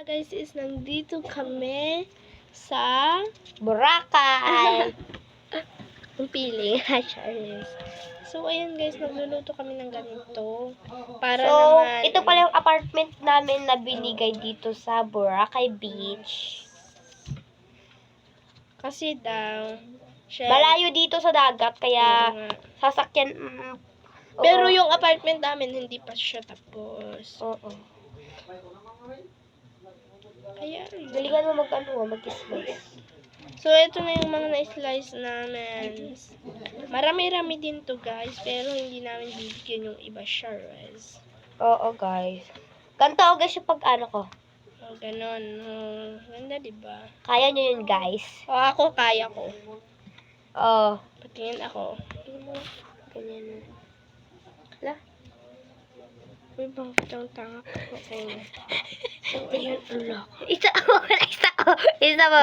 guys is nandito kami sa Boracay. ang piling. Charles. So, ayun guys, nagluluto kami ng ganito. Para so, naman... ito pala yung apartment namin na binigay dito sa Boracay Beach. Kasi daw, siya... Malayo dito sa dagat, kaya sasakyan... mm, Pero oo. yung apartment namin, hindi pa siya tapos. Oo. Kaya, Galingan mo mag-ano, mag-slice. So, ito na yung mga na-slice namin. Marami-rami din to guys, pero hindi namin bibigyan yung iba Charles. Oo, guys. Ganito ako guys yung pag ano ko. O, ganon. Oh, ganda, diba? Kaya nyo yun, guys. O, ako, kaya ko. Oo. Patingin ako. Ganyan. Hala. Uy, bang pitang tanga. Okay na. So, ayan, ulo. Isa mo, isa mo, isa mo.